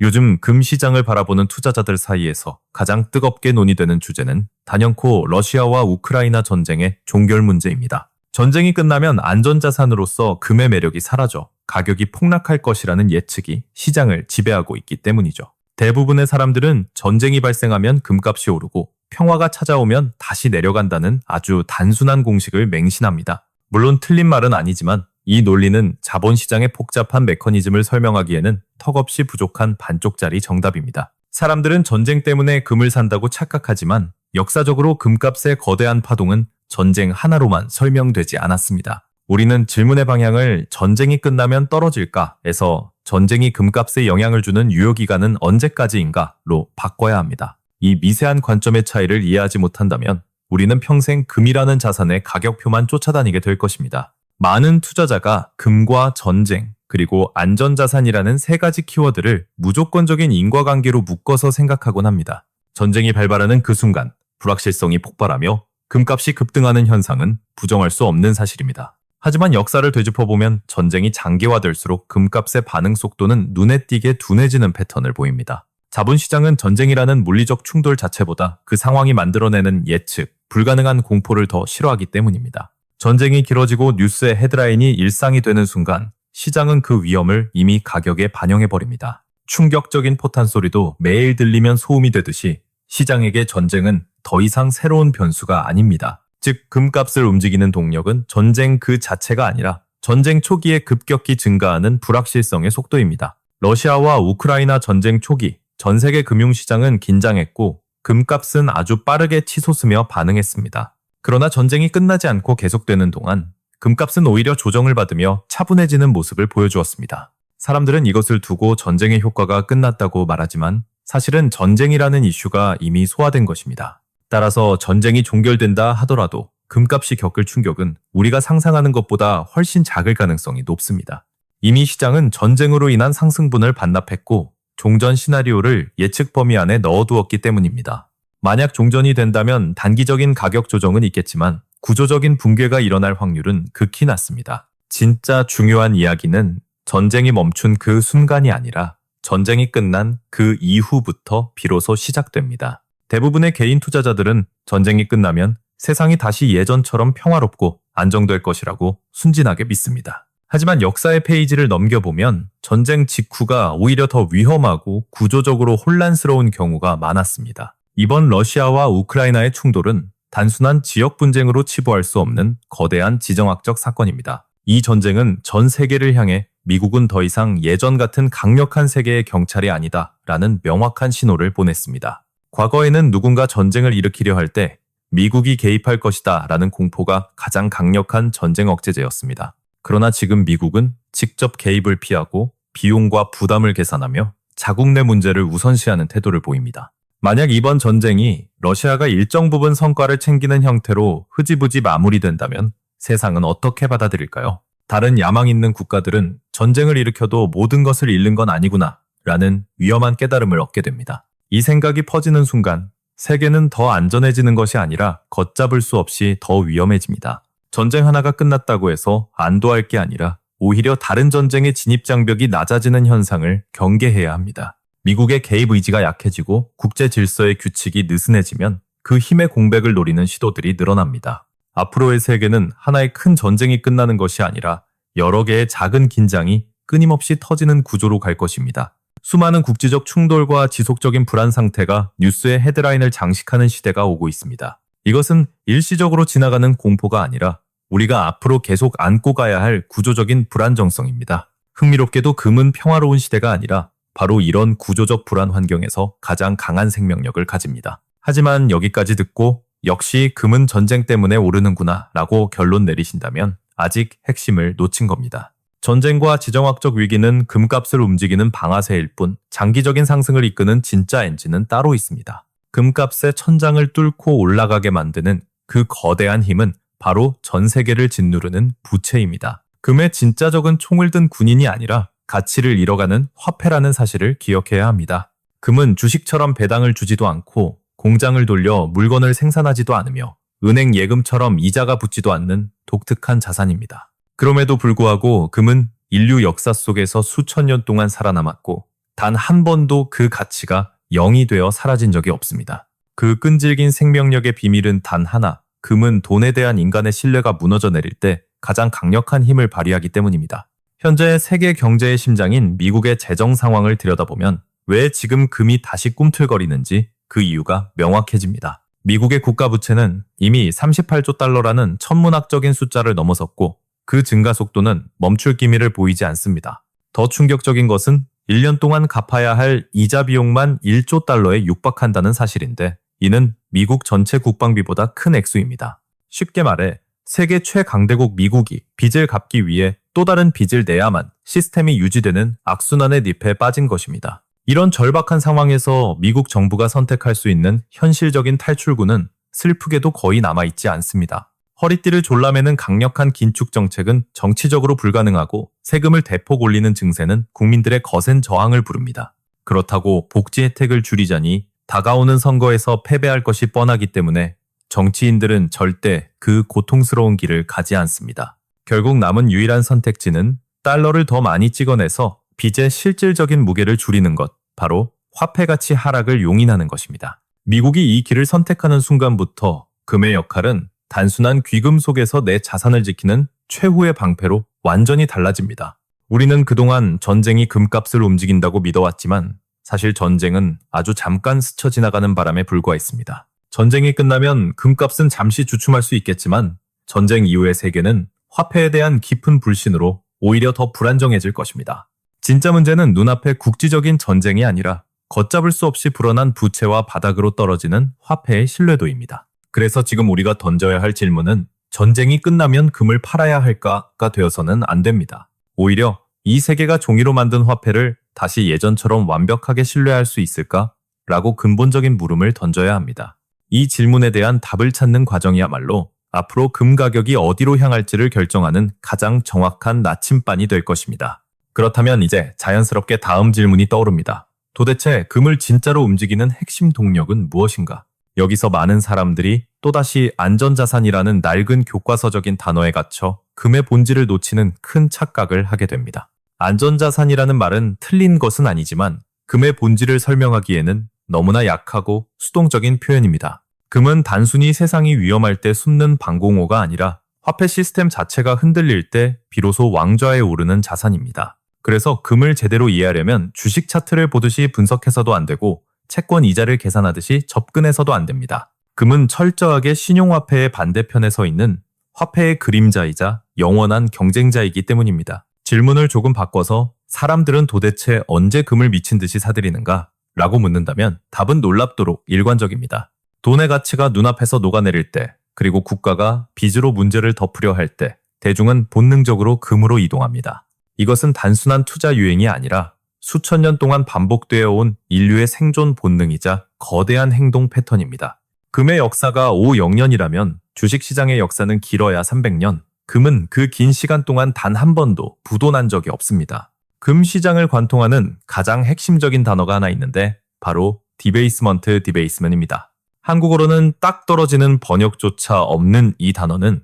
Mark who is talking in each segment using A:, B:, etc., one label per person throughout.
A: 요즘 금 시장을 바라보는 투자자들 사이에서 가장 뜨겁게 논의되는 주제는 단연코 러시아와 우크라이나 전쟁의 종결 문제입니다. 전쟁이 끝나면 안전자산으로서 금의 매력이 사라져 가격이 폭락할 것이라는 예측이 시장을 지배하고 있기 때문이죠. 대부분의 사람들은 전쟁이 발생하면 금값이 오르고 평화가 찾아오면 다시 내려간다는 아주 단순한 공식을 맹신합니다. 물론 틀린 말은 아니지만 이 논리는 자본시장의 복잡한 메커니즘을 설명하기에는 턱없이 부족한 반쪽짜리 정답입니다. 사람들은 전쟁 때문에 금을 산다고 착각하지만 역사적으로 금값의 거대한 파동은 전쟁 하나로만 설명되지 않았습니다. 우리는 질문의 방향을 전쟁이 끝나면 떨어질까에서 전쟁이 금값에 영향을 주는 유효기간은 언제까지인가로 바꿔야 합니다. 이 미세한 관점의 차이를 이해하지 못한다면 우리는 평생 금이라는 자산의 가격표만 쫓아다니게 될 것입니다. 많은 투자자가 금과 전쟁, 그리고 안전자산이라는 세 가지 키워드를 무조건적인 인과관계로 묶어서 생각하곤 합니다. 전쟁이 발발하는 그 순간 불확실성이 폭발하며 금값이 급등하는 현상은 부정할 수 없는 사실입니다. 하지만 역사를 되짚어보면 전쟁이 장기화될수록 금값의 반응 속도는 눈에 띄게 둔해지는 패턴을 보입니다. 자본시장은 전쟁이라는 물리적 충돌 자체보다 그 상황이 만들어내는 예측, 불가능한 공포를 더 싫어하기 때문입니다. 전쟁이 길어지고 뉴스의 헤드라인이 일상이 되는 순간 시장은 그 위험을 이미 가격에 반영해버립니다. 충격적인 포탄 소리도 매일 들리면 소음이 되듯이 시장에게 전쟁은 더 이상 새로운 변수가 아닙니다. 즉, 금값을 움직이는 동력은 전쟁 그 자체가 아니라 전쟁 초기에 급격히 증가하는 불확실성의 속도입니다. 러시아와 우크라이나 전쟁 초기, 전 세계 금융시장은 긴장했고 금값은 아주 빠르게 치솟으며 반응했습니다. 그러나 전쟁이 끝나지 않고 계속되는 동안 금값은 오히려 조정을 받으며 차분해지는 모습을 보여주었습니다. 사람들은 이것을 두고 전쟁의 효과가 끝났다고 말하지만 사실은 전쟁이라는 이슈가 이미 소화된 것입니다. 따라서 전쟁이 종결된다 하더라도 금값이 겪을 충격은 우리가 상상하는 것보다 훨씬 작을 가능성이 높습니다. 이미 시장은 전쟁으로 인한 상승분을 반납했고 종전 시나리오를 예측 범위 안에 넣어두었기 때문입니다. 만약 종전이 된다면 단기적인 가격 조정은 있겠지만 구조적인 붕괴가 일어날 확률은 극히 낮습니다. 진짜 중요한 이야기는 전쟁이 멈춘 그 순간이 아니라 전쟁이 끝난 그 이후부터 비로소 시작됩니다. 대부분의 개인 투자자들은 전쟁이 끝나면 세상이 다시 예전처럼 평화롭고 안정될 것이라고 순진하게 믿습니다. 하지만 역사의 페이지를 넘겨보면 전쟁 직후가 오히려 더 위험하고 구조적으로 혼란스러운 경우가 많았습니다. 이번 러시아와 우크라이나의 충돌은 단순한 지역 분쟁으로 치부할 수 없는 거대한 지정학적 사건입니다. 이 전쟁은 전 세계를 향해 미국은 더 이상 예전 같은 강력한 세계의 경찰이 아니다 라는 명확한 신호를 보냈습니다. 과거에는 누군가 전쟁을 일으키려 할 때 미국이 개입할 것이다 라는 공포가 가장 강력한 전쟁 억제제였습니다. 그러나 지금 미국은 직접 개입을 피하고 비용과 부담을 계산하며 자국 내 문제를 우선시하는 태도를 보입니다. 만약 이번 전쟁이 러시아가 일정 부분 성과를 챙기는 형태로 흐지부지 마무리된다면 세상은 어떻게 받아들일까요? 다른 야망 있는 국가들은 전쟁을 일으켜도 모든 것을 잃는 건 아니구나 라는 위험한 깨달음을 얻게 됩니다. 이 생각이 퍼지는 순간 세계는 더 안전해지는 것이 아니라 걷잡을 수 없이 더 위험해집니다. 전쟁 하나가 끝났다고 해서 안도할 게 아니라 오히려 다른 전쟁의 진입 장벽이 낮아지는 현상을 경계해야 합니다. 미국의 개입 의지가 약해지고 국제 질서의 규칙이 느슨해지면 그 힘의 공백을 노리는 시도들이 늘어납니다. 앞으로의 세계는 하나의 큰 전쟁이 끝나는 것이 아니라 여러 개의 작은 긴장이 끊임없이 터지는 구조로 갈 것입니다. 수많은 국제적 충돌과 지속적인 불안 상태가 뉴스의 헤드라인을 장식하는 시대가 오고 있습니다. 이것은 일시적으로 지나가는 공포가 아니라 우리가 앞으로 계속 안고 가야 할 구조적인 불안정성입니다. 흥미롭게도 금은 평화로운 시대가 아니라 바로 이런 구조적 불안 환경에서 가장 강한 생명력을 가집니다. 하지만 여기까지 듣고 역시 금은 전쟁 때문에 오르는구나 라고 결론 내리신다면 아직 핵심을 놓친 겁니다. 전쟁과 지정학적 위기는 금값을 움직이는 방아쇠일 뿐 장기적인 상승을 이끄는 진짜 엔진은 따로 있습니다. 금값의 천장을 뚫고 올라가게 만드는 그 거대한 힘은 바로 전 세계를 짓누르는 부채입니다. 금의 진짜 적은 총을 든 군인이 아니라 가치를 잃어가는 화폐라는 사실을 기억해야 합니다. 금은 주식처럼 배당을 주지도 않고 공장을 돌려 물건을 생산하지도 않으며 은행 예금처럼 이자가 붙지도 않는 독특한 자산입니다. 그럼에도 불구하고 금은 인류 역사 속에서 수천 년 동안 살아남았고 단 한 번도 그 가치가 0이 되어 사라진 적이 없습니다. 그 끈질긴 생명력의 비밀은 단 하나, 금은 돈에 대한 인간의 신뢰가 무너져 내릴 때 가장 강력한 힘을 발휘하기 때문입니다. 현재 세계 경제의 심장인 미국의 재정 상황을 들여다보면 왜 지금 금이 다시 꿈틀거리는지 그 이유가 명확해집니다. 미국의 국가 부채는 이미 38조 달러라는 천문학적인 숫자를 넘어섰고 그 증가 속도는 멈출 기미를 보이지 않습니다. 더 충격적인 것은 1년 동안 갚아야 할 이자 비용만 1조 달러에 육박한다는 사실인데 이는 미국 전체 국방비보다 큰 액수입니다. 쉽게 말해 세계 최강대국 미국이 빚을 갚기 위해 또 다른 빚을 내야만 시스템이 유지되는 악순환의 늪에 빠진 것입니다. 이런 절박한 상황에서 미국 정부가 선택할 수 있는 현실적인 탈출구는 슬프게도 거의 남아있지 않습니다. 허리띠를 졸라매는 강력한 긴축 정책은 정치적으로 불가능하고 세금을 대폭 올리는 증세는 국민들의 거센 저항을 부릅니다. 그렇다고 복지 혜택을 줄이자니 다가오는 선거에서 패배할 것이 뻔하기 때문에 정치인들은 절대 그 고통스러운 길을 가지 않습니다. 결국 남은 유일한 선택지는 달러를 더 많이 찍어내서 빚의 실질적인 무게를 줄이는 것, 바로 화폐 가치 하락을 용인하는 것입니다. 미국이 이 길을 선택하는 순간부터 금의 역할은 단순한 귀금 속에서 내 자산을 지키는 최후의 방패로 완전히 달라집니다. 우리는 그동안 전쟁이 금값을 움직인다고 믿어왔지만 사실 전쟁은 아주 잠깐 스쳐 지나가는 바람에 불과했습니다. 전쟁이 끝나면 금값은 잠시 주춤할 수 있겠지만 전쟁 이후의 세계는 화폐에 대한 깊은 불신으로 오히려 더 불안정해질 것입니다. 진짜 문제는 눈앞의 국지적인 전쟁이 아니라 걷잡을 수 없이 불어난 부채와 바닥으로 떨어지는 화폐의 신뢰도입니다. 그래서 지금 우리가 던져야 할 질문은 전쟁이 끝나면 금을 팔아야 할까가 되어서는 안 됩니다. 오히려 이 세계가 종이로 만든 화폐를 다시 예전처럼 완벽하게 신뢰할 수 있을까? 라고 근본적인 물음을 던져야 합니다. 이 질문에 대한 답을 찾는 과정이야말로 앞으로 금 가격이 어디로 향할지를 결정하는 가장 정확한 나침반이 될 것입니다. 그렇다면 이제 자연스럽게 다음 질문이 떠오릅니다. 도대체 금을 진짜로 움직이는 핵심 동력은 무엇인가? 여기서 많은 사람들이 또다시 안전자산이라는 낡은 교과서적인 단어에 갇혀 금의 본질을 놓치는 큰 착각을 하게 됩니다. 안전자산이라는 말은 틀린 것은 아니지만 금의 본질을 설명하기에는 너무나 약하고 수동적인 표현입니다. 금은 단순히 세상이 위험할 때 숨는 방공호가 아니라 화폐 시스템 자체가 흔들릴 때 비로소 왕좌에 오르는 자산입니다. 그래서 금을 제대로 이해하려면 주식 차트를 보듯이 분석해서도 안 되고 채권 이자를 계산하듯이 접근해서도 안 됩니다. 금은 철저하게 신용화폐의 반대편에 서 있는 화폐의 그림자이자 영원한 경쟁자이기 때문입니다. 질문을 조금 바꿔서 사람들은 도대체 언제 금을 미친 듯이 사들이는가? 라고 묻는다면 답은 놀랍도록 일관적입니다. 돈의 가치가 눈앞에서 녹아내릴 때, 그리고 국가가 빚으로 문제를 덮으려 할 때, 대중은 본능적으로 금으로 이동합니다. 이것은 단순한 투자 유행이 아니라 수천 년 동안 반복되어 온 인류의 생존 본능이자 거대한 행동 패턴입니다. 금의 역사가 5, 0년이라면 주식시장의 역사는 길어야 300년, 금은 그 긴 시간 동안 단 한 번도 부도난 적이 없습니다. 금 시장을 관통하는 가장 핵심적인 단어가 하나 있는데 바로 디베이스먼트 디베이스먼입니다. 한국어로는 딱 떨어지는 번역조차 없는 이 단어는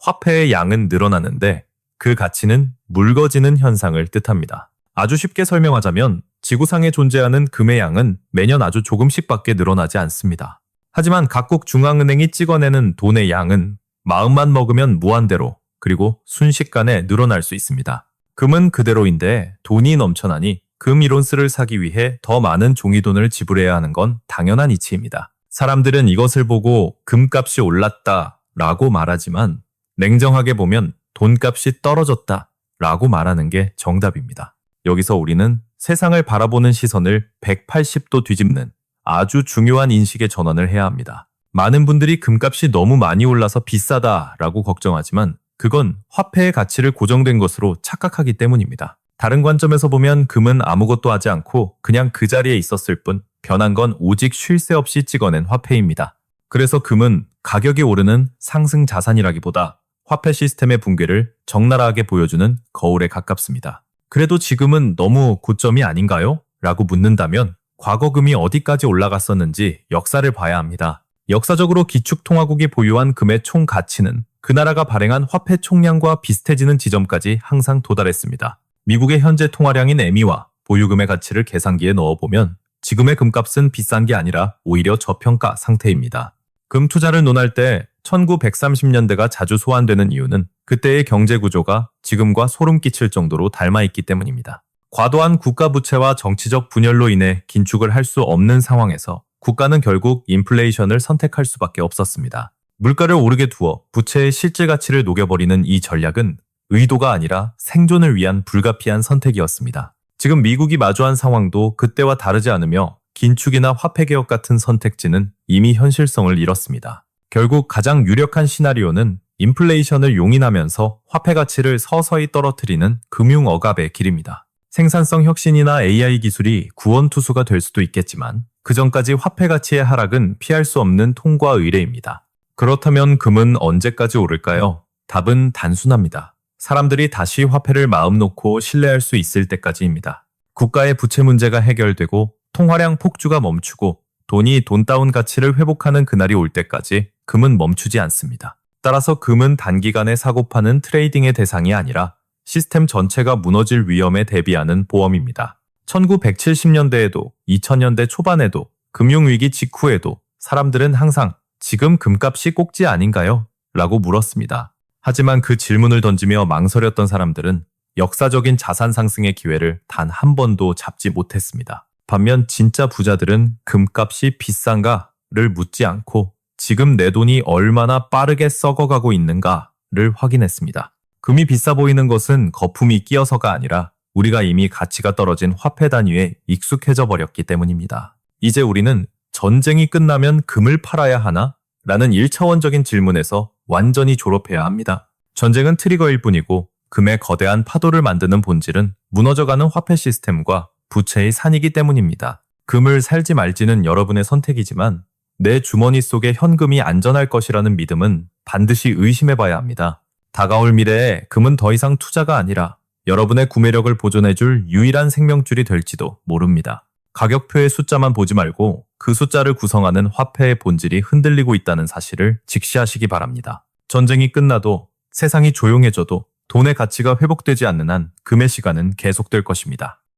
A: 화폐의 양은 늘어나는데 그 가치는 묽어지는 현상을 뜻합니다. 아주 쉽게 설명하자면 지구상에 존재하는 금의 양은 매년 아주 조금씩밖에 늘어나지 않습니다. 하지만 각국 중앙은행이 찍어내는 돈의 양은 마음만 먹으면 무한대로 그리고 순식간에 늘어날 수 있습니다. 금은 그대로인데 돈이 넘쳐나니 금 이론스를 사기 위해 더 많은 종이돈을 지불해야 하는 건 당연한 이치입니다. 사람들은 이것을 보고 금값이 올랐다 라고 말하지만 냉정하게 보면 돈값이 떨어졌다 라고 말하는 게 정답입니다. 여기서 우리는 세상을 바라보는 시선을 180도 뒤집는 아주 중요한 인식의 전환을 해야 합니다. 많은 분들이 금값이 너무 많이 올라서 비싸다 라고 걱정하지만 그건 화폐의 가치를 고정된 것으로 착각하기 때문입니다. 다른 관점에서 보면 금은 아무것도 하지 않고 그냥 그 자리에 있었을 뿐 변한 건 오직 쉴 새 없이 찍어낸 화폐입니다. 그래서 금은 가격이 오르는 상승 자산이라기보다 화폐 시스템의 붕괴를 적나라하게 보여주는 거울에 가깝습니다. 그래도 지금은 너무 고점이 아닌가요? 라고 묻는다면 과거 금이 어디까지 올라갔었는지 역사를 봐야 합니다. 역사적으로 기축통화국이 보유한 금의 총 가치는 그 나라가 발행한 화폐 총량과 비슷해지는 지점까지 항상 도달했습니다. 미국의 현재 통화량인 에미와 보유금의 가치를 계산기에 넣어보면 지금의 금값은 비싼 게 아니라 오히려 저평가 상태입니다. 금 투자를 논할 때 1930년대가 자주 소환되는 이유는 그때의 경제 구조가 지금과 소름 끼칠 정도로 닮아 있기 때문입니다. 과도한 국가 부채와 정치적 분열로 인해 긴축을 할 수 없는 상황에서 국가는 결국 인플레이션을 선택할 수밖에 없었습니다. 물가를 오르게 두어 부채의 실질 가치를 녹여버리는 이 전략은 의도가 아니라 생존을 위한 불가피한 선택이었습니다. 지금 미국이 마주한 상황도 그때와 다르지 않으며 긴축이나 화폐 개혁 같은 선택지는 이미 현실성을 잃었습니다. 결국 가장 유력한 시나리오는 인플레이션을 용인하면서 화폐 가치를 서서히 떨어뜨리는 금융 억압의 길입니다. 생산성 혁신이나 AI 기술이 구원 투수가 될 수도 있겠지만 그 전까지 화폐 가치의 하락은 피할 수 없는 통과 의례입니다. 그렇다면 금은 언제까지 오를까요? 답은 단순합니다. 사람들이 다시 화폐를 마음 놓고 신뢰할 수 있을 때까지입니다. 국가의 부채 문제가 해결되고 통화량 폭주가 멈추고 돈이 돈다운 가치를 회복하는 그날이 올 때까지 금은 멈추지 않습니다. 따라서 금은 단기간에 사고 파는 트레이딩의 대상이 아니라 시스템 전체가 무너질 위험에 대비하는 보험입니다. 1970년대에도 2000년대 초반에도 금융위기 직후에도 사람들은 항상 지금 금값이 꼭지 아닌가요? 라고 물었습니다. 하지만 그 질문을 던지며 망설였던 사람들은 역사적인 자산 상승의 기회를 단 한 번도 잡지 못했습니다. 반면 진짜 부자들은 금값이 비싼가를 묻지 않고 지금 내 돈이 얼마나 빠르게 썩어가고 있는가를 확인했습니다. 금이 비싸 보이는 것은 거품이 끼어서가 아니라 우리가 이미 가치가 떨어진 화폐 단위에 익숙해져 버렸기 때문입니다. 이제 우리는 전쟁이 끝나면 금을 팔아야 하나? 라는 1차원적인 질문에서 완전히 졸업해야 합니다. 전쟁은 트리거일 뿐이고 금의 거대한 파도를 만드는 본질은 무너져가는 화폐 시스템과 부채의 산이기 때문입니다. 금을 살지 말지는 여러분의 선택이지만 내 주머니 속에 현금이 안전할 것이라는 믿음은 반드시 의심해 봐야 합니다. 다가올 미래에 금은 더 이상 투자가 아니라 여러분의 구매력을 보존해줄 유일한 생명줄이 될지도 모릅니다. 가격표의 숫자만 보지 말고 그 숫자를 구성하는 화폐의 본질이 흔들리고 있다는 사실을 직시하시기 바랍니다. 전쟁이 끝나도 세상이 조용해져도 돈의 가치가 회복되지 않는 한 금의 시간은 계속될 것입니다.